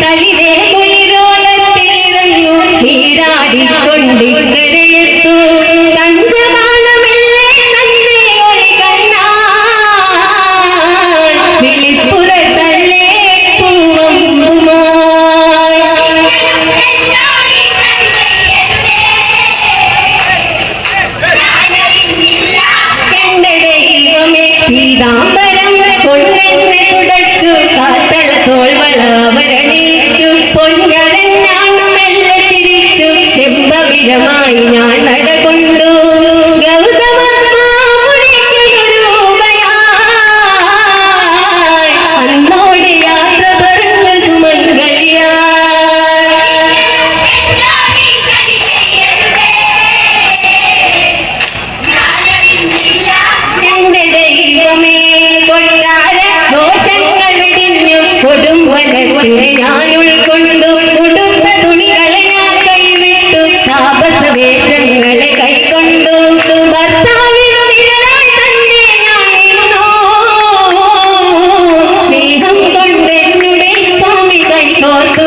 തലി വേഗം ചെമ്പവിഴമായി ഞാൻ നടകൊണ്ടു ഗൗതമർമാമുനിക്കൊരുരൂപയായി അന്നോട് യാത്ര কত